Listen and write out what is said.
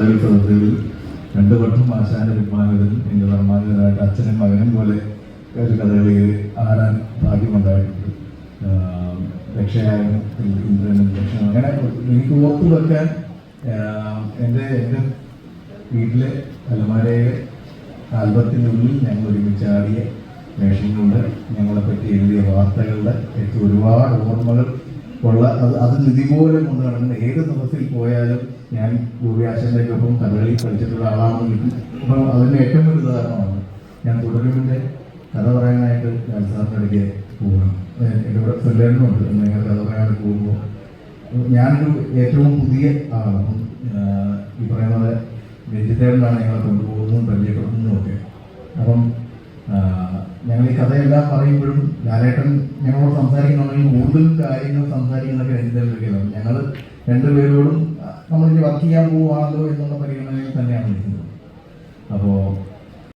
സദസ്സുകളിൽ രണ്ടു വട്ടം ആശാന വിമാനത്തിൽ എന്റെ നിർമ്മാതാവായിട്ട് അച്ഛനും മകനും പോലെ ഒരു കഥകളിയിൽ ആടാൻ ഭാഗ്യമുണ്ടായിട്ടുണ്ട്. രക്ഷയായും ഇന്ദ്രനും രക്ഷ അങ്ങനെ എനിക്ക് ഓർത്തു വെക്കാൻ എന്റെ എന്റെ വീട്ടിലെ അലമാരയിലെ ആൽബത്തിനുള്ളിൽ ഞങ്ങൾ ഒരുമിച്ച് ആടിയ വേഷങ്ങളുടെ ഞങ്ങളെ പറ്റി എഴുതിയ വാർത്തകളുടെ ഒക്കെ ഒരുപാട് ഓർമ്മകൾ ഉള്ള അത് അത് നിധി പോലെ കൊണ്ട് നടക്കുന്ന ഏത് ദിവസത്തിൽ പോയാലും ഞാൻ ഗോപിയാശന്റെ ഒപ്പം കഥകളി കളിച്ചിട്ടുള്ള ആളാണെന്ന് അപ്പം അതിന്റെ ഏറ്റവും വലിയ ഉദാഹരണമാണ്. ഞാൻ തുടരുവിന്റെ കഥ പറയാനായിട്ട് ഞാൻ സാറിന്റെ പോകണം എന്റെ കൂടെ പിള്ളേരിനുണ്ട് നിങ്ങൾ കഥ പറയാനായിട്ട് പോകുമ്പോൾ ഞാനൊരു ഏറ്റവും പുതിയ ആളാണ്. ഈ പറയുന്നത് വെജിറ്റേറിയനാണ് ഞങ്ങളെ കൊണ്ടുപോകുന്നതും പരിചയപ്പെടുന്നതും ഒക്കെ അപ്പം ആഹ് ഞങ്ങൾ ഈ കഥയെല്ലാം പറയുമ്പോഴും ലാലേട്ടൻ ഞങ്ങളോട് സംസാരിക്കണമെങ്കിൽ കൂടുതൽ കാര്യങ്ങൾ സംസാരിക്കുന്നതൊക്കെ വിളിക്കണം ഞങ്ങൾ രണ്ടുപേരോടും നമ്മളിനി വർക്ക് ചെയ്യാൻ പോവുകയാണല്ലോ എന്നുള്ള പരിഗണനയിൽ തന്നെയാണ് വിളിക്കുന്നത് അപ്പോൾ